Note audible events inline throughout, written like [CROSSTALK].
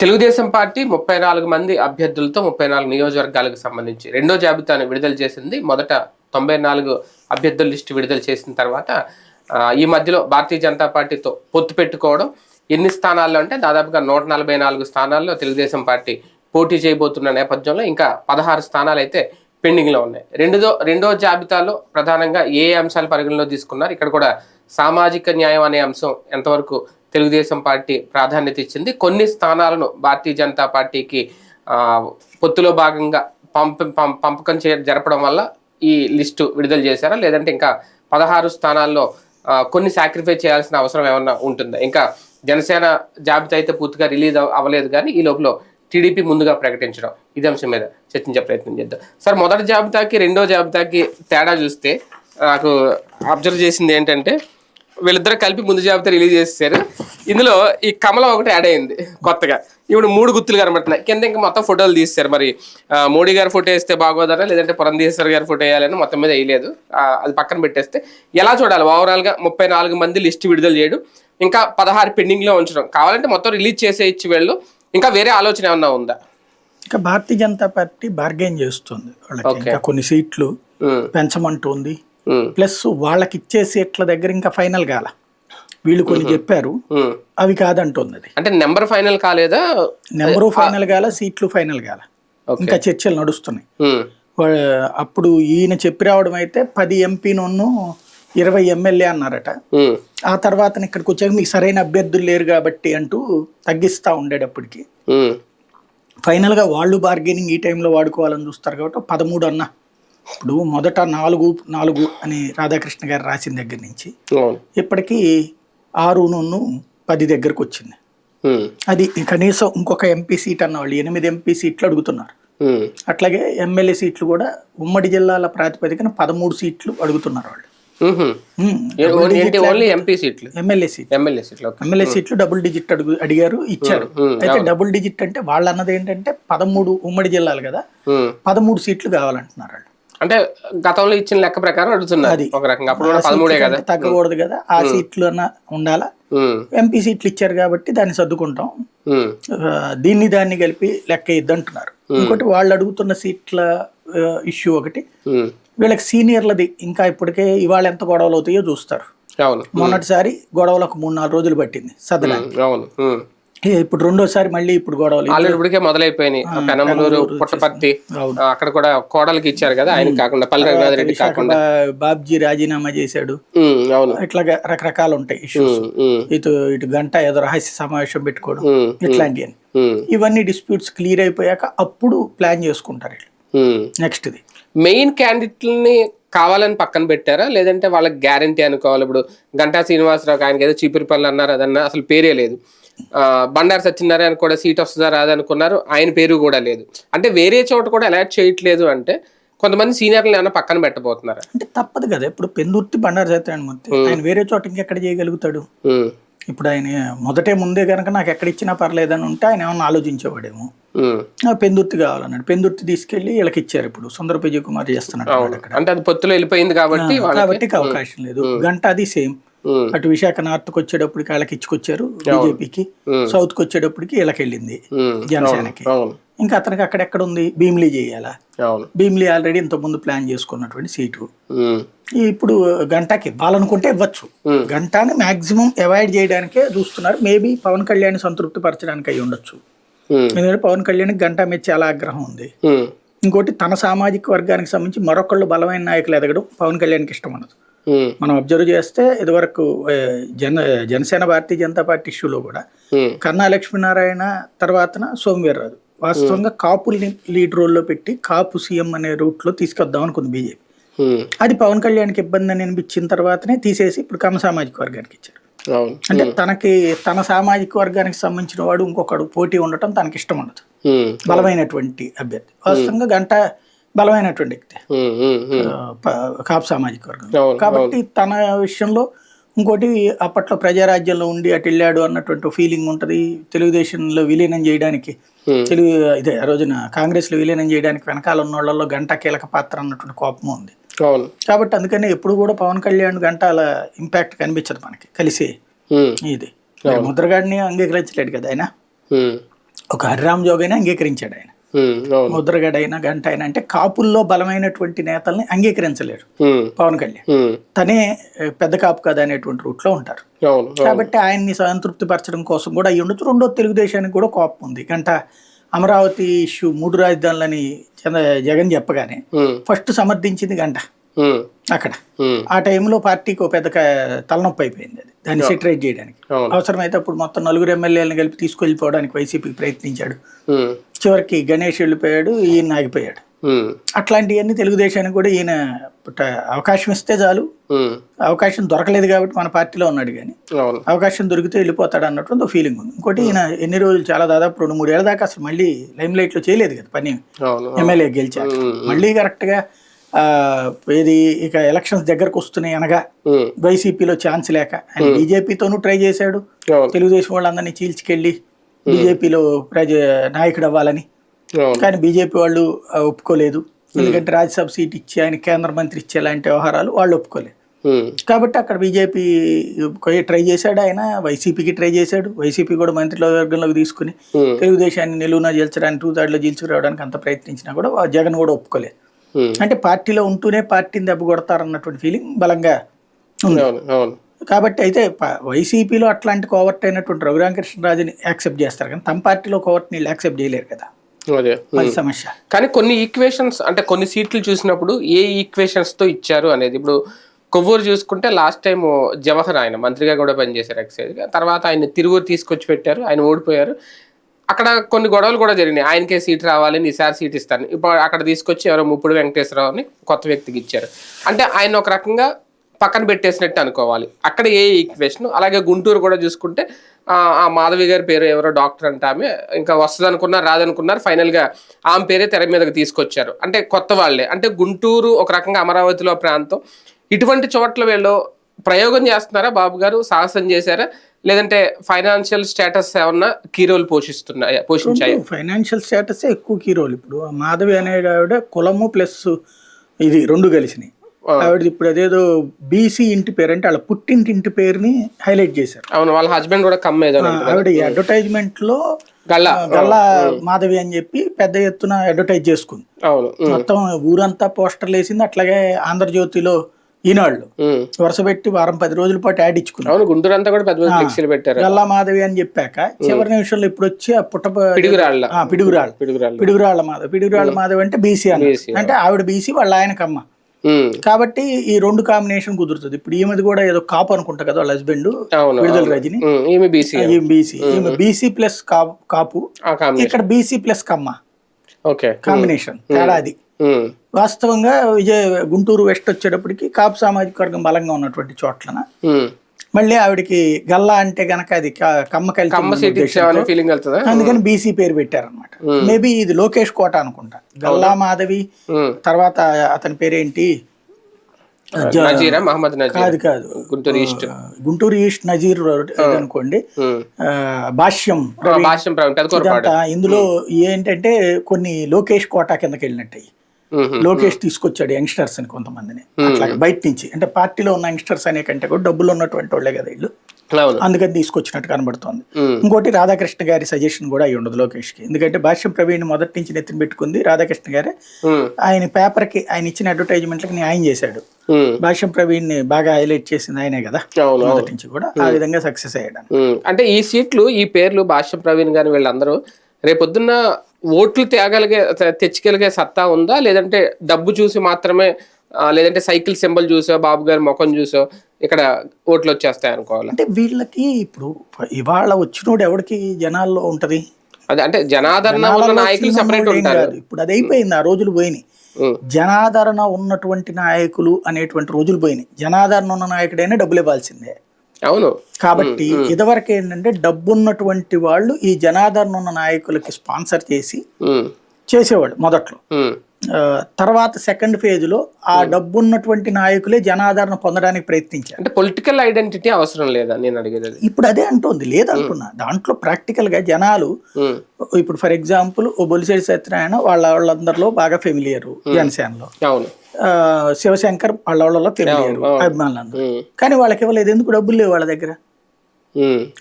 Telugu Desam party ముప్పై నాలుగు మంది అభ్యర్థులతో ముప్పై నాలుగు నియోజకవర్గాలకు సంబంధించి రెండో జాబితాను విడుదల చేసింది. మొదట తొంభై నాలుగు అభ్యర్థుల లిస్టు విడుదల చేసిన తర్వాత ఈ మధ్యలో భారతీయ జనతా పార్టీతో పొత్తు పెట్టుకోవడం ఎన్ని స్థానాల్లో అంటే దాదాపుగా నూట నలభై నాలుగు స్థానాల్లో తెలుగుదేశం పార్టీ పోటీ చేయబోతున్న నేపథ్యంలో ఇంకా పదహారు స్థానాలు అయితే పెండింగ్లో ఉన్నాయి. రెండో రెండో జాబితాలో ప్రధానంగా ఏ అంశాలు పరిగణలో తీసుకున్నారు? ఇక్కడ కూడా సామాజిక న్యాయం అనే అంశం ఎంతవరకు తెలుగుదేశం పార్టీ ప్రాధాన్యత ఇచ్చింది. కొన్ని స్థానాలను భారతీయ జనతా పార్టీకి పొత్తులో భాగంగా పంప పం- పంపకం చే జరపడం వల్ల ఈ లిస్టు విడుదల చేశారా? లేదంటే ఇంకా పదహారు స్థానాల్లో కొన్ని సాక్రిఫైస్ చేయాల్సిన అవసరం ఏమన్నా ఉంటుందా? ఇంకా జనసేన జాబితా అయితే పూర్తిగా రిలీజ్ అవ- అవ్వలేదు కానీ ఈ లోపల టీడీపీ ముందుగా ప్రకటించడం ఇది అంశం మీద చర్చించే ప్రయత్నం చేద్దాం. సార్ మొదటి జాబితాకి రెండో జాబితాకి తేడా చూస్తే నాకు అబ్జర్వ్ చేసింది ఏంటంటే వీళ్ళిద్దరు కలిపి ముందు జాబితా రిలీజ్ చేశారు ఇందులో ఈ కమలం ఒకటి యాడ్ అయింది కొత్తగా. ఇప్పుడు మూడు గుర్తులు కనబడుతున్నాయి. కింద ఇంకా మొత్తం ఫోటోలు తీస్తారు మరి. మోడీ గారి ఫోటో వేస్తే బాగోదరా? లేదంటే పురంధేశ్వర్ గారి ఫోటో వేయాలని మొత్తం మీద వేయలేదు. అది పక్కన పెట్టేస్తే. ఎలా చూడాలి? ఓవరాల్గా ముప్పై నాలుగు మంది లిస్ట్ విడుదల చేయడం ఇంకా పదహారు పెండింగ్లో ఉంచడం. కావాలంటే మొత్తం రిలీజ్ చేసే ఇచ్చి వెళ్ళు. ఇంకా వేరే ఆలోచన ఏమన్నా ఉందా? ఇంకా భారతీయ జనతా పార్టీ బార్గెన్ చేస్తుంది వాళ్ళకి. Okay. ఇంకా కొన్ని సీట్లు పెంచమంటుంది. ప్లస్ వాళ్ళకి ఇచ్చే సీట్ల దగ్గర ఇంకా ఫైనల్ కాల. వీళ్ళు కొన్ని చెప్పారు. అవి కాదంటుంది అంటే నెంబర్ ఫైనల్ కాలేదా? నెంబరు ఫైనల్ కాల సీట్లు ఫైనల్ కాల. ఇంకా చర్చలు నడుస్తున్నాయి. అప్పుడు ఈయన చెప్పి రావడం అయితే పది ఎంపీను ఇరవై ఎమ్మెల్యే అన్నారట. ఆ తర్వాత ఇక్కడికి వచ్చాక మీకు సరైన అభ్యర్థులు లేరు కాబట్టి అంటూ తగ్గిస్తూ ఉండేటప్పటికి. ఉమ్, ఫైనల్గా వాళ్ళు బార్గెనింగ్ ఈ టైంలో వాడుకోవాలని చూస్తారు కాబట్టి పదమూడు అన్న ఇప్పుడు మొదట నాలుగు నాలుగు అని రాధాకృష్ణ గారు రాసిన దగ్గర నుంచి ఇప్పటికీ ఆరు నన్ను పది దగ్గరకు వచ్చింది. అది కనీసం ఇంకొక ఎంపీ సీట్ అన్న వాళ్ళు ఎనిమిది ఎంపీ సీట్లు అడుగుతున్నారు. అట్లాగే ఎమ్మెల్యే సీట్లు కూడా ఉమ్మడి జిల్లాల ప్రాతిపదికన పదమూడు సీట్లు అడుగుతున్నారు వాళ్ళు. ఎమ్మెల్యే సీట్ ఎమ్మెల్యే సీట్లు ఓకే. ఎమ్మెల్యే సీట్లు డబుల్ డిజిట్ అడుగు అడిగారు ఇచ్చారు. అయితే డబుల్ డిజిట్ అంటే వాళ్ళు అన్నది ఏంటంటే పదమూడు ఉమ్మడి జిల్లాలు కదా. పదమూడు సీట్లు కావాలంటున్నారు వాళ్ళు. అంటే గతంలో ఇచ్చిన లెక్క ప్రకారం అడుగుతున్నారు అది. ఒక రకంగా. అప్పుడు పదమూడే కదా. తగ్గకూడదు కదా. ఆ సీట్లు అన్న ఉండాలా? ఎంపీ సీట్లు ఇచ్చారు కాబట్టి దాన్ని సర్దుకుంటాం. దీన్ని దాన్ని కలిపి లెక్క ఇద్దంటున్నారు ఇంకోటి వాళ్ళు అడుగుతున్న సీట్ల ఇష్యూ ఒకటి. వీళ్ళకి సీనియర్లది ఇంకా ఇప్పటికే ఇవాళ ఎంత గొడవలు అవుతాయో చూస్తారు. మొన్నటిసారి గొడవలకు మూడు నాలుగు రోజులు పట్టింది ఉమ్. ఇప్పుడు రెండోసారి మళ్ళీ ఇప్పుడు గొడవలు. ఆల్రెడీ ఇప్పటికే మొదలైపోయినాయి. పెనమలూరు పుట్టపర్తి అక్కడ కూడా కోడలికి ఇచ్చారు కదా ఆయన కాకుండా పల్లి రఘునాథ్ రెడ్డి కాకుండా. బాబ్జీ రాజీనామా చేశాడు. అవును. ఇట్లాగా రకరకాలు ఉంటాయి ఇష్యూస్ ఇటు ఇటు గంట ఏదో రహస్య సమావేశం పెట్టుకోవడం. ఇట్లాంటివి ఇవన్నీ డిస్ప్యూట్స్ క్లియర్ అయిపోయాక అప్పుడు ప్లాన్ చేసుకుంటారు. నెక్స్ట్ది మెయిన్ క్యాండిడేట్లని కావాలని పక్కన పెట్టారా? లేదంటే వాళ్ళకి గ్యారంటీ అనుకోవాలి? ఇప్పుడు గంటా శ్రీనివాసరావు ఆయనకి ఏదో చీపురి పనులు అన్నారు అదన్నా అసలు పేరే లేదు. బండారు సత్యనారాయణ కూడా సీట్ వస్తుందా రాదనుకున్నారు. ఆయన పేరు కూడా లేదు. అంటే వేరే చోట కూడా అలాట్ చేయట్లేదు అంటే కొంతమంది సీనియర్లు ఏమైనా పక్కన పెట్టబోతున్నారు? అంటే తప్పదు కదా. ఇప్పుడు పెందుర్తి బండారు సత్యనారాయణమూర్తి ఆయన వేరే చోట ఇంకెక్కడ చేయగలుగుతాడు? ఇప్పుడు ఆయన మొదటే ముందే కనుక నాకు ఎక్కడ ఇచ్చినా పర్లేదని ఉంటే ఆయన ఏమన్నా ఆలోచించేవాడేమో. పెందుర్తి కావాలన్నాడు. పెందుర్తి తీసుకెళ్ళి వీళ్ళకి ఇచ్చారు ఇప్పుడు. సుందర విజయ్ కుమార్ చేస్తున్నాడు అంటే అది పొత్తులో వెళ్ళిపోయింది కాబట్టి కాబట్టి అవకాశం లేదు. గంట అది సేమ్. అటు విశాఖ నార్త్కి వచ్చేటప్పటికి వాళ్ళకి ఇచ్చుకొచ్చారు బీజేపీకి సౌత్కి వచ్చేటప్పటికి వీళ్ళకి వెళ్ళింది జనసేనకి. ఇంకా అతనికి అక్కడెక్కడ ఉంది భీమిలీ చేయాలా? భీమిలీ ఆల్రెడీ ఇంతకుముందు ప్లాన్ చేసుకున్నటువంటి సీటు. ఇప్పుడు గంటకి ఇవ్వాలనుకుంటే ఇవ్వచ్చు. గంటాని మాక్సిమం అవాయిడ్ చేయడానికే చూస్తున్నారు. మేబీ పవన్ కళ్యాణ్ సంతృప్తి పరచడానికి అయి ఉండొచ్చు ఎందుకంటే పవన్ కళ్యాణ్ గంటా మీద చాలా ఆగ్రహం ఉంది. ఇంకోటి తన సామాజిక వర్గానికి సంబంధించి మరొకళ్ళు బలమైన నాయకులు ఎదగడం పవన్ కళ్యాణ్కి ఇష్టం ఉండదు మనం అబ్జర్వ్ చేస్తే ఇదివరకు జన జనసేన భారతీయ జనతా పార్టీ ఇష్యూలో కూడా కన్నా లక్ష్మీనారాయణ తర్వాతన సోమవీర్రాజు వాస్తవంగా కాపుల్ని లీడ్ రోల్లో పెట్టి కాపు సీఎం అనే రూట్లో తీసుకొద్దాం అనుకుంది బీజేపీ. అది పవన్ కళ్యాణ్కి ఇబ్బంది అని అనిపించిన తర్వాతనే తీసేసి ఇప్పుడు కమ సామాజిక వర్గానికి ఇచ్చారు. అంటే తనకి తన సామాజిక వర్గానికి సంబంధించిన వాడు ఇంకొకడు పోటీ ఉండటం తనకి ఇష్టం ఉండదు. బలమైనటువంటి అభ్యర్థి. వాస్తవంగా గంట బలమైనటువంటి వ్యక్తి. కాపు సామాజిక వర్గం. కాబట్టి తన విషయంలో ఇంకోటి అప్పట్లో ప్రజారాజ్యంలో ఉండి అటు వెళ్ళాడు అన్నటువంటి ఫీలింగ్ ఉంటుంది. తెలుగుదేశంలో విలీనం చేయడానికి. తెలుగు ఇదే ఆ రోజున కాంగ్రెస్లో విలీనం చేయడానికి వెనకాల ఉన్న వాళ్ళలో గంట కీలక పాత్ర అన్నటువంటి కోపం ఉంది. కాబట్టి అందుకని ఎప్పుడు కూడా పవన్ కళ్యాణ్ గంట అలా ఇంపాక్ట్ కనిపించదు మనకి కలిసి. ఇది. ముద్రగాడిని అంగీకరించలేడు కదా ఆయన? ఒక హరిరామ్ జోగైనా అంగీకరించాడు ఆయన. అవును. ముద్రగడైనా గంట అయినా అంటే కాపుల్లో బలమైనటువంటి నేతల్ని అంగీకరించలేరు. పవన్ కళ్యాణ్. తనే పెద్ద కాపు కదా అనేటువంటి రూట్లో ఉంటారు. అవును అవును. కాబట్టి ఆయన్ని సంతృప్తి పరచడం కోసం కూడా అయ్యి ఉండొచ్చు. రెండో తెలుగుదేశానికి కూడా కోపం ఉంది. గంట అమరావతి ఇష్యూ మూడు రాజధానులని జగన్ చెప్పగానే ఫస్ట్ సమర్థించింది గంట. అక్కడ. ఆ టైంలో పార్టీకి ఒక పెద్ద తలనొప్పి అయిపోయింది అది. దాన్ని సెటరేట్ చేయడానికి. అవసరమైతే అప్పుడు మొత్తం నలుగురు ఎమ్మెల్యేలను కలిపి తీసుకెళ్ళిపోవడానికి వైసీపీకి ప్రయత్నించాడు. చివరికి గణేష్ వెళ్ళిపోయాడు ఈయన ఆగిపోయాడు. అట్లాంటివన్నీ తెలుగుదేశానికి కూడా ఈయన అవకాశం ఇస్తే చాలు. అవకాశం దొరకలేదు కాబట్టి మన పార్టీలో ఉన్నాడు కానీ. అవకాశం దొరికితే వెళ్ళిపోతాడు అన్నట్టు ఫీలింగ్ ఉంది. ఇంకోటి ఈయన ఎన్ని రోజులు చాలా దాదాపు రెండు మూడేళ్ళ దాకా అసలు మళ్ళీ లైమ్ లైట్లో చేయలేదు కదా పని. ఎమ్మెల్యే గెలిచాక. ఉమ్, మళ్ళీ కరెక్ట్గా ఆ, ఇది ఇక ఎలక్షన్స్ దగ్గరకు వస్తున్నాయి అనగా వైసీపీలో ఛాన్స్ లేక. ఆయన బీజేపీతోనూ ట్రై చేశాడు. తెలుగుదేశం వాళ్ళందరినీ చీల్చుకెళ్ళి బీజేపీలో ప్రజ నాయకుడు అవ్వాలని కానీ బీజేపీ వాళ్ళు ఒప్పుకోలేదు. ఎందుకంటే రాజ్యసభ సీట్ ఇచ్చి ఆయన కేంద్ర మంత్రి ఇచ్చే లాంటి వ్యవహారాలు వాళ్ళు ఒప్పుకోలేదు. కాబట్టి అక్కడ బీజేపీ ట్రై చేశాడు ఆయన. వైసీపీకి ట్రై చేశాడు. వైసీపీ కూడా మంత్రివర్గంలోకి తీసుకుని తెలుగుదేశాన్ని నిలువున గెలిచడానికి టూ థర్డ్లో గెలుచుకురావడానికి అంత ప్రయత్నించినా కూడా జగన్ కూడా ఒప్పుకోలేదు. అంటే పార్టీలో ఉంటూనే పార్టీని దెబ్బ కొడతారన్నటువంటి ఫీలింగ్ బలంగా ఉంది. అవును అవును. కాబట్టి అయితే వైసీపీలో అట్లాంటి కోవర్ట్ అయినటువంటి రఘురామకృష్ణరాజుని యాక్సెప్ట్ చేస్తారు కానీ తమ పార్టీలో కోవర్ట్ నీళ్ళు యాక్సెప్ట్ చేయలేరు కదా. అది సమస్య. కానీ కొన్ని ఈక్వేషన్స్ అంటే కొన్ని సీట్లు చూసినప్పుడు ఏ ఈక్వేషన్స్తో ఇచ్చారు అనేది ఇప్పుడు కొవ్వూరు చూసుకుంటే లాస్ట్ టైం జవహర్ ఆయన మంత్రిగా కూడా పనిచేశారు ఎక్సైజ్ తర్వాత ఆయన తిరువూరు తీసుకొచ్చి పెట్టారు ఆయన ఓడిపోయారు. అక్కడ కొన్ని గొడవలు కూడా జరిగినాయి. ఆయనకే సీట్ రావాలి ఈసారి సీట్ ఇస్తాను ఇప్పుడు అక్కడ తీసుకొచ్చి ఎవరో ముప్పుడు వెంకటేశ్వరరావుని కొత్త వ్యక్తికి ఇచ్చారు. అంటే ఆయన ఒక రకంగా పక్కన పెట్టేసినట్టు అనుకోవాలి. అక్కడ ఏ ఈక్వేషన్ అలాగే గుంటూరు కూడా చూసుకుంటే ఆ మాధవి గారి పేరు ఎవరో డాక్టర్ అంటే ఆమె. ఇంకా వస్తుంది అనుకున్నారు రాదనుకున్నారు ఫైనల్గా ఆమె పేరే తెర మీదకి తీసుకొచ్చారు. అంటే కొత్త వాళ్ళే. అంటే గుంటూరు ఒక రకంగా అమరావతిలో ప్రాంతం. ఇటువంటి చోట్ల వీళ్ళు ప్రయోగం చేస్తున్నారా బాబు గారు? సాహసం చేశారా? లేదంటే ఫైనాన్షియల్ స్టేటస్ ఏమన్నా కీ రోల్ పోషిస్తున్నాయా పోషించాయా? ఫైనాన్షియల్ స్టేటస్ ఎక్కువ కీ రోల్ ఇప్పుడు. మాధవి అనే ఆవిడ కులము ప్లస్ ఇది రెండు కలిసినాయి. ఆవిడ ఇప్పుడు అదేదో బీసీ ఇంటి పేరు అంటే వాళ్ళ పుట్టింటి ఇంటి పేరుని హైలైట్ చేశారు. అవును వాళ్ళ హస్బెండ్ కూడా కమ్మేదో ఆవిడ అడ్వర్టైజ్మెంట్లో గల్లా. గల్లా మాధవి అని చెప్పి పెద్ద ఎత్తున అడ్వర్టైజ్ చేసుకుంది. అవును. మొత్తం ఊరంతా పోస్టర్లు వేసింది అట్లాగే ఆంధ్రజ్యోతిలో ఈనాళ్ళు. వరుస పెట్టి వారం పది రోజుల పాటు యాడ్ ఇచ్చుకున్నాం. అవును గుంటూరు అంతా కూడా పెద్ద ఫ్లెక్సీలు పెట్టారు. గల్లా మాధవి అని చెప్పాక చివరి నిమిషంలో ఇప్పుడు వచ్చి ఆ పుట్ట పిడుగురాళ్ళ. పిడుగురాళ్ళు. పిడుగురాళ్ళ. పిడుగురాళ్ళ మాధవ్. పిడుగురాళ్ళ మాధవ్ అంటే బీసీ BC, అంటే ఆవిడ బీసీ వాళ్ళ ఆయనకమ్మ. కాబట్టి ఈ రెండు కాంబినేషన్ కుదురుతుంది. ఇప్పుడు ఈమెది కూడా ఏదో కాపు అనుకుంటా కదా వాళ్ళ హస్బెండ్ విడుదల. రజని. ఈమె బీసీ బీసీ. ఈమె బీసీ ప్లస్ కాపు ఇక్కడ BC plus Kamma. Okay. Combination. తేడాది um, వాస్తవంగా విజయ గుంటూరు వెస్ట్ వచ్చేటప్పటికి కాపు సామాజిక వర్గం బలంగా ఉన్నటువంటి చోట్లన. మళ్ళీ ఆవిడకి గల్లా అంటే గనక అది కమ్మ ఫీలింగ్ అందుకని బీసీ పేరు పెట్టారనమాట మేబీ ఇది లోకేష్ కోట అనుకుంటా. గల్లా మాధవి. తర్వాత అతని పేరేంటి? కాదు కాదు. గుంటూరు ఈస్ట్. గుంటూరు ఈస్ట్ నజీర్ అనుకోండి భాష్యం ఇందులో ఏంటంటే కొన్ని లోకేష్ కోటా కిందకి వెళ్ళినట్టు లోకేష్ తీసుకొచ్చాడు యంగ్స్టర్స్ అని కొంతమందిని. అట్లా బయట నుంచి అంటే పార్టీలో ఉన్న యంగ్స్టర్స్ అనే కంటే కూడా డబ్బులు ఉన్నటువంటి వాళ్ళే కదా వీళ్ళు. అందుకని తీసుకొచ్చినట్టు కనబడుతోంది. ఇంకోటి రాధాకృష్ణ గారి సజెషన్ కూడా అయి ఉండదు లోకేష్కి. ఎందుకంటే భాష్యం ప్రవీణ్ మొదటి నుంచి నెత్తిన పెట్టుకుంది రాధాకృష్ణ గారే. ఆయన పేపర్కి ఆయన ఇచ్చిన అడ్వర్టైజ్మెంట్లకి న్యాయం చేశాడు. భాష్యం ప్రవీణ్ని బాగా హైలైట్ చేసింది ఆయనే కదా. మొదటి నుంచి కూడా ఆ విధంగా సక్సెస్ అయ్యాడు. అంటే ఈ సీట్లు ఈ పేర్లు భాష్య ప్రవీణ్ గాని వీళ్ళందరూ రేపొద్దున్న ఓట్లు తేగలిగే తె- తెచ్చుకెలిగే సత్తా ఉందా? లేదంటే డబ్బు చూసి మాత్రమే లేదంటే సైకిల్ సింబల్ చూసో బాబు గారి ముఖం చూసో ఇక్కడ ఓట్లు వచ్చేస్తాయి అనుకోవాలి? అంటే వీళ్ళకి ఇప్పుడు ఇవాళ వచ్చినోడు ఎవరికి జనాల్లో ఉంటది? అదే అంటే జనాదరణ ఉన్న నాయకులు సెపరేట్ ఉంటారు. ఇప్పుడు అది అయిపోయింది ఆ రోజులు పోయినాయి. జనాదరణ ఉన్నటువంటి నాయకులు అనేటువంటి రోజులు పోయినాయి. జనాదరణ ఉన్న నాయకుడైనా డబ్బులు ఇవ్వాల్సిందే. అవును. కాబట్టి ఇదివరకు ఏంటంటే డబ్బు ఉన్నటువంటి వాళ్ళు ఈ జనాదరణ ఉన్న నాయకులకి స్పాన్సర్ చేసి చేసేవాళ్ళు మొదట్లో. తర్వాత సెకండ్ ఫేజ్లో ఆ డబ్బు ఉన్నటువంటి నాయకులే జనాదరణ పొందడానికి ప్రయత్నించారు. అంటే పొలిటికల్ ఐడెంటిటీ అవసరం లేదా నేను అడిగేది ఇప్పుడు అదే అంటోంది లేదంటున్నా దాంట్లో ప్రాక్టికల్గా జనాలు ఇప్పుడు ఫర్ ఎగ్జాంపుల్ ఓ బొలిశెట్టి సత్యనారాయణ వాళ్ళ వాళ్ళందరిలో బాగా ఫెమిలియర్ జనసేనలో. అవును. శివశంకర్ వాళ్ళ వాళ్ళలో అవును. అభిమానులందరూ కానీ వాళ్ళకి ఇవ్వలేదు. ఎందుకు డబ్బులు లేవు వాళ్ళ దగ్గర?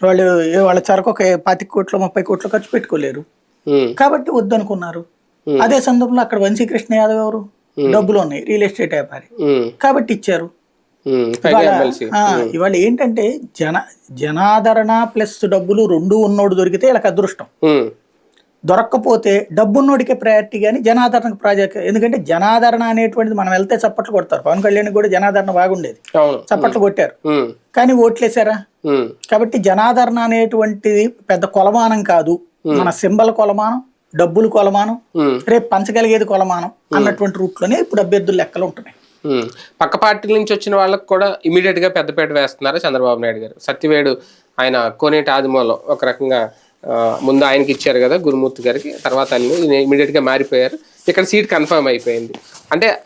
వాళ్ళు వాళ్ళ చరకు ఒక పాతి కోట్లు ముప్పై కోట్లు ఖర్చు పెట్టుకోలేరు. కాబట్టి వద్దనుకున్నారు. అదే సందర్భంలో అక్కడ వంశీకృష్ణ యాదవ్ ఎవరు? డబ్బులు ఉన్నాయి రియల్ ఎస్టేట్ వ్యాపారి. కాబట్టి ఇచ్చారు. ఇవాళ ఏంటంటే జన జనాదరణ ప్లస్ డబ్బులు రెండు ఉన్నోడు దొరికితే వీళ్ళకి అదృష్టం. దొరక్కపోతే డబ్బున్నోడికే ప్రయారిటీ కానీ జనాదరణకు ప్రాజెక్ట్ ఎందుకంటే జనాదరణ అనేటువంటిది మనం వెళ్తే చప్పట్లు కొడతారు. పవన్ కళ్యాణ్ కూడా జనాదరణ బాగుండేది. చప్పట్లు కొట్టారు. కానీ ఓట్లేసారా? కాబట్టి జనాదరణ అనేటువంటిది పెద్ద కొలమానం కాదు. మన సింబల్ కొలమానం డబ్బులు కొలమానం రేపు పంచగలిగేది కొలమానం అన్నటువంటి రూట్లోనే ఇప్పుడు అభ్యర్థులు లెక్కలు ఉంటున్నాయి. పక్క పార్టీల నుంచి వచ్చిన వాళ్ళకి కూడా ఇమీడియట్గా పెద్దపేట వేస్తున్నారు చంద్రబాబు నాయుడు గారు? సత్యవేడు ఆయన కోనేటి ఆదిమూలం ఒక రకంగా ముందు ఆయనకి ఇచ్చారు కదా గురుమూర్తి గారికి తర్వాత ఇమీడియట్గా మారిపోయారు. ఇక్కడ సీట్ కన్ఫర్మ్ అయిపోయింది. అంటే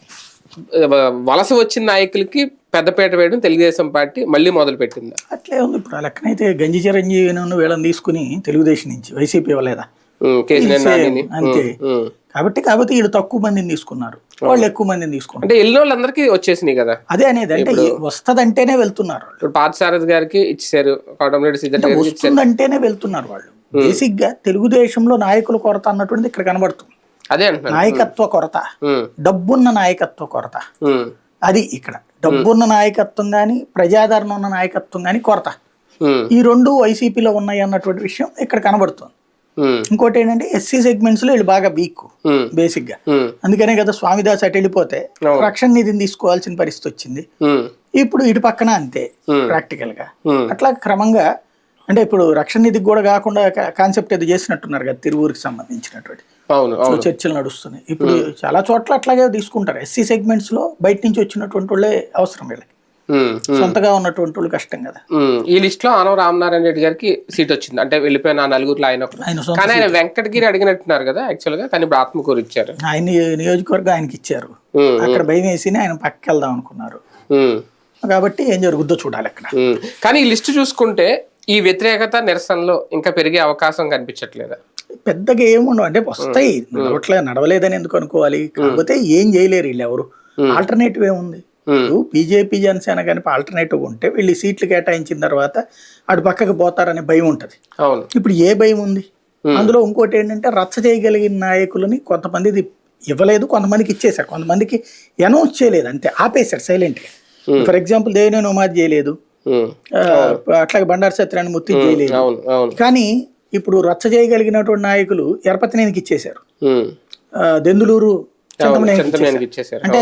వలస వచ్చిన నాయకులకి పెద్దపేట వేయడం తెలుగుదేశం పార్టీ మళ్ళీ మొదలు పెట్టింది? అట్లే ఉంది. ఇప్పుడు ఆ లెక్కనైతే గంజి చిరంజీవిని వీళ్ళని తీసుకుని తెలుగుదేశం నుంచి వైసీపీ నానిని. అంతే. కాబట్టి కాబట్టి వీళ్ళు తక్కువ మందిని తీసుకున్నారు. వాళ్ళు ఎక్కువ మందిని తీసుకున్నారు. అంటే వెళ్ళిన వాళ్ళందరికీ వచ్చేసినాయి కదా? అదే అనేది అంటే వస్తదంటేనే వెళ్తున్నారు ఇప్పుడు పార్థసారథి గారికి ఇచ్చారు కోటమిరెడ్డి వస్తుందంటేనే వెళ్తున్నారు వాళ్ళు. బేసిక్గా తెలుగుదేశంలో నాయకుల కొరత అన్నటువంటిది ఇక్కడ కనబడుతుంది. అదే నాయకత్వ కొరత. డబ్బున్న నాయకత్వ కొరత. అది ఇక్కడ. డబ్బున్న నాయకత్వం కానీ ప్రజాదరణ ఉన్న నాయకత్వం కానీ కొరత. ఈ రెండు వైసీపీలో ఉన్నాయి అన్నటువంటి విషయం ఇక్కడ కనబడుతుంది. ఇంకోటి ఏంటంటే ఎస్సీ సెగ్మెంట్స్లో వీళ్ళు బాగా వీక్ బేసిక్గా అందుకనే కదా స్వామిదాస్ అటు వెళ్ళిపోతే. రక్షణ నిధిని తీసుకోవాల్సిన పరిస్థితి వచ్చింది. ఇప్పుడు ఇటు పక్కన అంతే. ప్రాక్టికల్గా అట్లా క్రమంగా అంటే ఇప్పుడు రక్షణ నిధికి కూడా కాకుండా కాన్సెప్ట్ ఏదో చేసినట్టున్నారు కదా తిరువురికి సంబంధించినటువంటి. అవును చర్చలు నడుస్తున్నాయి. ఇప్పుడు చాలా చోట్ల అట్లాగే తీసుకుంటారు. ఎస్సీ సెగ్మెంట్స్లో బయట నుంచి వచ్చినటువంటి వాళ్ళే అవసరం వీళ్ళకి. సొంతగా ఉన్నటువంటి వాళ్ళు కష్టం కదా. ఈ లిస్ట్లో ఆనవ రామనారాయణ రెడ్డి గారికి సీట్ వచ్చింది. అంటే వెళ్ళిపోయిన ఆ నలుగురిలో ఆయన ఆయన సొంత కానీ ఆయన వెంకటగిరి అడిగినట్టున్నారు కదా యాక్చువల్గా కానీ ఇప్పుడు ఆత్మకూరు ఇచ్చారు. ఆయన నియోజకవర్గం ఆయనకి ఇచ్చారు. అక్కడ భయం వేసి ఆయన పక్కకి వెళ్దాం అనుకున్నారు కాబట్టి ఏం జరుగుద్దో చూడాలి అక్కడ. కానీ ఈ లిస్ట్ చూసుకుంటే ఈ వ్యతిరేకత నిరసనలో ఇంకా పెరిగే అవకాశం కనిపించట్లేదా? పెద్దగా ఏముండవు అంటే వస్తాయి. నడవట్లే నడవలేదని ఎందుకు అనుకోవాలి? కాకపోతే ఏం చేయలేరు వీళ్ళు ఎవరు. ఆల్టర్నేటివ్ ఏముంది? ఇప్పుడు బీజేపీ జనసేన కనుక ఆల్టర్నేటివ్ ఉంటే వీళ్ళు సీట్లు కేటాయించిన తర్వాత అటు పక్కకు పోతారనే భయం ఉంటది. ఇప్పుడు ఏ భయం ఉంది? అందులో ఇంకోటి ఏంటంటే రచ్చ చేయగలిగిన నాయకులని కొంతమంది ఇది ఇవ్వలేదు కొంతమందికి ఇచ్చేశారు. కొంతమందికి అనౌన్స్ చేయలేదు. అంతే ఆపేశారు సైలెంట్గా ఫర్ ఎగ్జాంపుల్ దేవినేని ఉమాది చేయలేదు. అట్లాగే బండారు సత్యనారాయణ మూర్తి చేయలేదు కానీ ఇప్పుడు రచ్చ చేయగలిగినటువంటి నాయకులు ఎరపతినేనికి ఇచ్చేశారు. దెందులూరు అంటే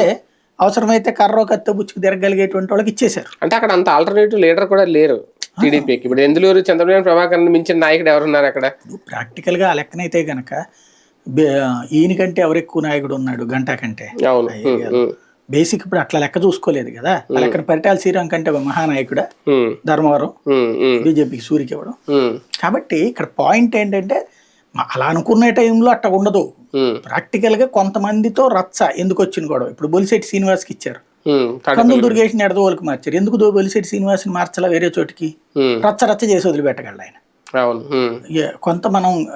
అవసరమైతే కర్రో కత్తి బుచ్చుకు తిరగలిగేటువంటి వాళ్ళకి ఇచ్చేశారు. అంటే అక్కడ అంత ఆల్టర్నేటివ్ లీడర్ కూడా లేరు టీడీపీకి. ఇప్పుడు ఎందులూరు చంద్రబాబు ప్రభాకర్ మించిన నాయకుడు ఎవరున్నారు అక్కడ? ఇప్పుడు ప్రాక్టికల్గా ఆ లెక్కనైతే గనక ఈయనకంటే ఎవరు ఎక్కువ నాయకుడు ఉన్నాడు గంటా కంటే. అవును. బేసిక్ ఇప్పుడు అట్లా లెక్క చూసుకోలేదు కదా. లెక్కన పరిటాల శ్రీరామ్ కంటే ఒక మహానాయకుడా? ధర్మవరం. బీజేపీకి సూరికి ఇవ్వడం. కాబట్టి ఇక్కడ పాయింట్ ఏంటంటే అలా అనుకునే టైంలో అట్లా ఉండదు. ఉమ్, ప్రాక్టికల్గా కొంతమందితో రచ్చ ఎందుకు వచ్చిన గొడవ? ఇప్పుడు బొలిశెట్టి శ్రీనివాస్కి ఇచ్చారు. ఉమ్, తాడి- కందులు దుర్గేష్ని ఎడదోలకు మార్చారు. ఎందుకు దో- బొలిశెట్టి శ్రీనివాస్ని మార్చలా వేరే చోటికి? రచ్చ రచ్చ చేసి వదిలిపెట్టగలడు ఆయన. కొంత మనం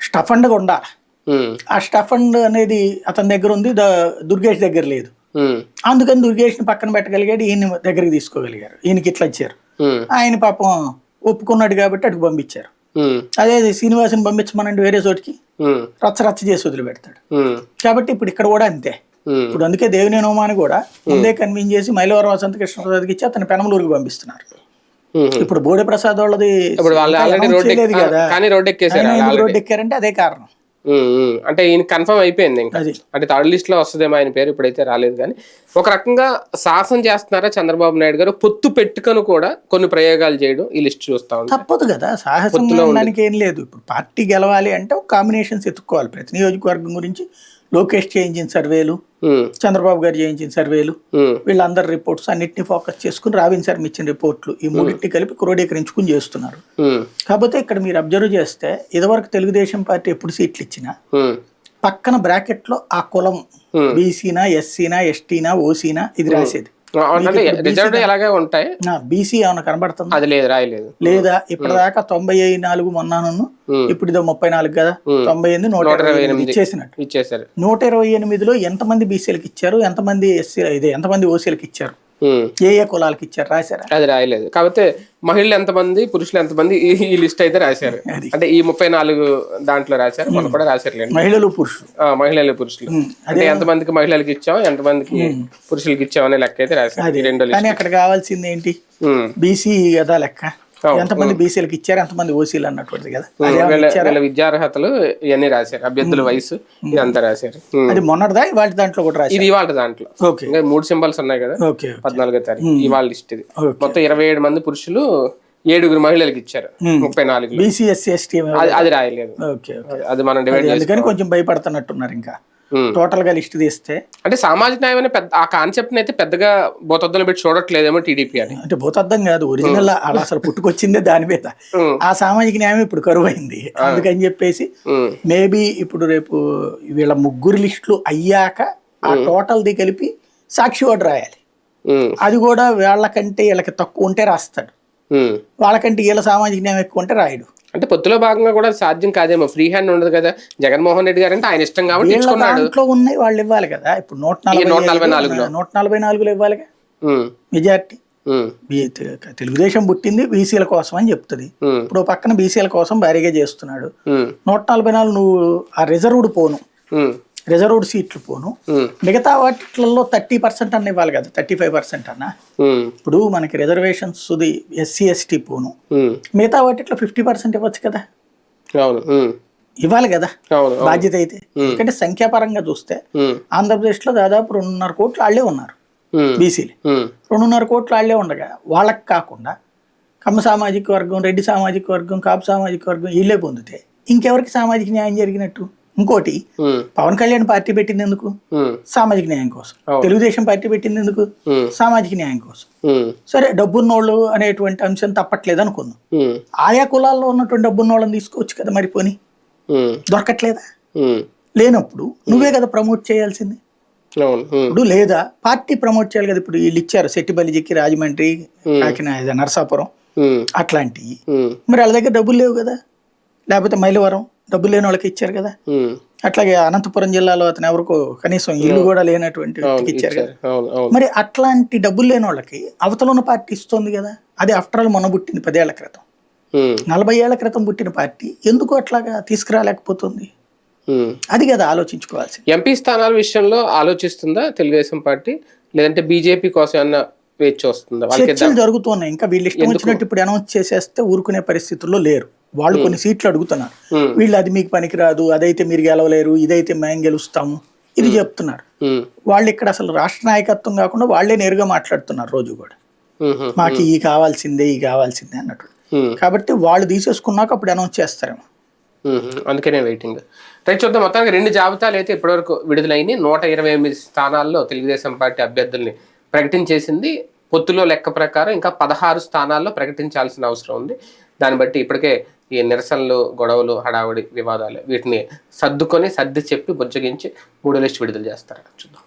స్టఫండ్గా ఉండాలి ఆ స్టఫండ్ అనేది అతని దగ్గర ఉంది దుర్గేష్ దగ్గర లేదు. అందుకని దుర్గేష్ని పక్కన పెట్టగలిగాడు ఈయన దగ్గరికి తీసుకోగలిగారు. ఈయనకి ఇట్లా ఇచ్చారు. ఆయన పాపం ఒప్పుకున్నాడు కాబట్టి అటు పంపించారు. అదే శ్రీనివాసుని పంపించమనండి వేరే చోటికి. ఉమ్, రచ్చ రచ్చ చేసి వదిలిపెడతాడు. కాబట్టి ఇప్పుడు ఇక్కడ కూడా అంతే. ఇప్పుడు అందుకే దేవినేని ఉమాని కూడా ముందే కన్విన్స్ చేసి మైలవరం వసంత కృష్ణప్రసాద్కి ఇచ్చి అతని పెనమలూరుకి పంపిస్తున్నారు. ఇప్పుడు బోడే ప్రసాద్ వాళ్ళది. రోడ్డు ఎక్కారంటే అదే కారణం. అంటే ఈయన కన్ఫర్మ్ అయిపోయింది ఇంకా. అంటే థర్డ్ లిస్ట్లో వస్తుందేమో ఆయన పేరు ఇప్పుడైతే రాలేదు కానీ. ఒక రకంగా సాహసం చేస్తున్నారా చంద్రబాబు నాయుడు గారు? పొత్తు పెట్టుకొని కూడా కొన్ని ప్రయోగాలు చేయడం ఈ లిస్ట్ చూస్తా తప్పదు కదా. సాహసం ఉండడానికి ఏం లేదు. ఇప్పుడు పార్టీ గెలవాలి అంటే ఒక కాంబినేషన్స్ ఎత్తుక్కోవాలి ప్రతి నియోజకవర్గం గురించి లోకేష్ చేయించిన సర్వేలు చంద్రబాబు గారు చేయించిన సర్వేలు వీళ్ళందరి రిపోర్ట్స్ అన్నిటిని ఫోకస్ చేసుకుని రావిన్ శర్మ ఇచ్చిన రిపోర్ట్లు ఈ మూడింటిని కలిపి క్రోడీకరించుకుని చేస్తున్నారు. కాకపోతే ఇక్కడ మీరు అబ్జర్వ్ చేస్తే ఇదివరకు తెలుగుదేశం పార్టీ ఎప్పుడు సీట్లు ఇచ్చినా పక్కన బ్రాకెట్లో ఆ కులం. బీసీనా ఎస్సీనా ఎస్టీనా ఓసీనా ఇది రాసేది. రిజర్వ్ ఎలాగే ఉంటాయి? నా బీసీ ఏమైనా కనబడుతుందా? అది లేదు రాయలేదు. లేదా ఇప్పటిదాకా తొంభై నాలుగు మొన్నాను. ఇప్పుడు ఇదో ముప్పై నాలుగు కదా. తొంభై ఎనిమిది నూట ఇరవై ఎనిమిది ఇచ్చేసినట్టు. ఇచ్చేసారు నూట ఇరవై ఎనిమిదిలో ఎంతమంది బీసీలకు ఇచ్చారు? ఎంతమంది ఎస్సీ ఇది ఎంతమంది ఓసీలకు ఇచ్చారు. ఏ ఏ కులాలకు ఇచ్చారు? రాశారా? అది రాయలేదు. కాకపోతే మహిళలు ఎంతమంది పురుషులు ఎంతమంది ఈ ఈ లిస్ట్ అయితే రాశారు. [LAUGHS] అంటే ఈ ముప్పై నాలుగు దాంట్లో రాశారు మనం కూడా రాశారులేండి మహిళలు పురుషులు. ఆ, మహిళలు పురుషులు. అంటే ఎంతమందికి మహిళలకి ఇచ్చాం ఎంతమందికి పురుషులకి ఇచ్చాం అనే లెక్క అయితే రాశారు. రెండో అక్కడ కావాల్సింది ఏంటి. బీసీ కదా లెక్క. ఎంతమంది బీసీలకు ఇచ్చారు ఎంతమంది ఓసీలు అన్నటువంటిది కదా. విద్యార్హతలు ఇవన్నీ రాశారు అభ్యర్థుల వయసు ఇదంతా రాశారు. అది మొన్నటిదా? వాటి దాంట్లో కూడా రాశారు? ఇది ఇవాళ దాంట్లో. ఇంకా మూడు సింబల్స్ ఉన్నాయి కదా ఓకే పద్నాలుగో తారీఖు ఇవాళ లిస్ట్ ఇది. మొత్తం ఇరవై ఏడు మంది పురుషులు ఏడుగురు మహిళలకు ఇచ్చారు ముప్పై నాలుగు బీసీ ఎస్సీ ఎస్టీ అది రాయలేదు. అది మనం డివైడ్ కొంచెం భయపడుతున్నట్టున్నారు ఇంకా. టోటల్గా లిస్ట్ తీస్తే అంటే సామాజిక న్యాయం అనే పెద్ద ఆ కాన్సెప్ట్ అయితే పెద్దగా బోతద్దులు పెట్టి చూడట్లేదేమో టీడీపీ అని. అంటే భూతద్దం కాదు ఒరిజినల్ అలా అసలు పుట్టుకొచ్చిందే దాని మీద. ఆ సామాజిక న్యాయం ఇప్పుడు కరువు అయింది అందుకని చెప్పేసి. మేబీ ఇప్పుడు రేపు వీళ్ళ ముగ్గురు లిస్టులు అయ్యాక ఆ టోటల్ ది కలిపి సాక్షి ఓటు రాయాలి. అది కూడా వాళ్ళకంటే వీళ్ళకి తక్కువ ఉంటే రాస్తాడు. వాళ్ళకంటే వీళ్ళ సామాజిక న్యాయం ఎక్కువ ఉంటే రాయడు. అంటే పొత్తులో భాగంగా కూడా సాధ్యం కాదేమో ఫ్రీ హ్యాండ్ ఉండదు కదా జగన్మోహన్ రెడ్డి గారు అంటే ఆయన ఇష్టం కాబట్టి దాంట్లో ఉన్నాయి వాళ్ళు ఇవ్వాలి కదా ఇప్పుడు నూట ఈ నూట నలభై నలభై నాలుగులో. నూట నలభై నాలుగులో ఇవ్వాలిగా. మెజార్టీ తెలుగుదేశం పుట్టింది బీసీల కోసం అని చెప్తుంది. ఇప్పుడు పక్కన బీసీల కోసం భారీగా చేస్తున్నాడు. నూట నలభై నాలుగు నువ్వు ఆ రిజర్వ్డ్ పోను. రిజర్వ్డ్ సీట్లు పోను. మిగతా వాటిలలో థర్టీ పర్సెంట్ అన్న ఇవ్వాలి కదా థర్టీ ఫైవ్ పర్సెంట్ అన్న. ఇప్పుడు మనకి రిజర్వేషన్స్ ఎస్సీ ఎస్టీ పోను. మిగతా వాటిలో ఫిఫ్టీ పర్సెంట్ ఇవ్వచ్చు కదా. ఇవ్వాలి కదా. బాధ్యత అయితే ఎందుకంటే సంఖ్యాపరంగా చూస్తే ఉమ్. ఆంధ్రప్రదేశ్లో దాదాపు రెండున్నర కోట్లు వాళ్ళే ఉన్నారు. బీసీలు. రెండున్నర కోట్లు వాళ్ళే ఉండగా వాళ్ళకి కాకుండా కమ్మ సామాజిక వర్గం రెడ్డి సామాజిక వర్గం కాపు సామాజిక వర్గం వీళ్ళే పొందితే ఇంకెవరికి సామాజిక న్యాయం జరిగినట్టు ఇంకోటి. పవన్ కళ్యాణ్ పార్టీ పెట్టింది ఎందుకు. సామాజిక న్యాయం కోసం. తెలుగుదేశం పార్టీ పెట్టింది ఎందుకు. సామాజిక న్యాయం కోసం. సరే డబ్బున్నోళ్ళు అనేటువంటి అంశం తప్పట్లేదు అనుకుందాం. ఆయా కులాల్లో ఉన్నటువంటి డబ్బున్నోళ్ళని తీసుకోవచ్చు కదా మరి పోని. దొరకట్లేదా. లేనప్పుడు నువ్వే కదా ప్రమోట్ చేయాల్సింది. ఇప్పుడు లేదా పార్టీ ప్రమోట్ చేయాలి కదా ఇప్పుడు వీళ్ళు ఇచ్చారు సెట్టిబలిజికి రాజమండ్రి కాకినాడ నరసాపురం. అట్లాంటివి. మరి వాళ్ళ దగ్గర డబ్బులు లేవు కదా లేకపోతే మైలవరం డబ్బులు లేని వాళ్ళకి ఇచ్చారు కదా. అట్లాగే అనంతపురం జిల్లాలో అతను ఎవరికో కనీసం ఇల్లు కూడా లేనటువంటి వ్యక్తికి ఇచ్చారు కదా. మరి అట్లాంటి డబ్బులు లేని వాళ్ళకి అవతల ఉన్న పార్టీ ఇస్తుంది కదా. అది ఆఫ్టర్ ఆల్ మొన్న పుట్టింది పదేళ్ళ క్రితం. నలభై ఏళ్ళ క్రితం పుట్టిన పార్టీ ఎందుకు అట్లాగా తీసుకురాలేకపోతుంది. అది కదా ఆలోచించుకోవాల్సింది. ఎంపీ స్థానాల విషయంలో ఆలోచిస్తుందా తెలుగుదేశం పార్టీ? లేదంటే బీజేపీ కోసం ఏమన్నా వేచి వస్తుందా? చర్చలు జరుగుతున్నాయి ఇంకా వీళ్ళు ఇష్టం వచ్చినట్టు ఇప్పుడు అనౌన్స్ చేసేస్తే ఊరుకునే పరిస్థితుల్లో లేరు. వాళ్ళు కొన్ని సీట్లు అడుగుతున్నారు. వీళ్ళు అది మీకు పనికిరాదు అదైతే మీరు గెలవలేరు ఇదైతే మేము గెలుస్తాము. ఇది చెప్తున్నారు. వాళ్ళు ఇక్కడ అసలు రాష్ట్ర నాయకత్వం కాకుండా వాళ్ళే నేరుగా మాట్లాడుతున్నారు రోజు కూడా. మాకు ఈ కావాల్సిందే ఈ కావాల్సిందే అన్నట్టు. కాబట్టి వాళ్ళు తీసేసుకున్నాక అప్పుడు అనౌన్స్ చేస్తారేమో. అందుకనే వెయిటింగ్ రైట్ చూద్దాం. మొత్తానికి రెండు జాబితాలు అయితే ఇప్పటివరకు విడుదలైంది నూట ఇరవై ఎనిమిది స్థానాల్లో తెలుగుదేశం పార్టీ అభ్యర్థుల్ని ప్రకటించేసింది. పొత్తులో లెక్క ప్రకారం ఇంకా పదహారు స్థానాల్లో ప్రకటించాల్సిన అవసరం ఉంది. దాన్ని బట్టి ఇప్పటికే ఈ నిరసనలు గొడవలు హడావుడి వివాదాలు వీటిని సర్దుకొని సర్ది చెప్పి బుజ్జగించి మూడో లిస్ట్ విడుదల చేస్తారు చూద్దాం.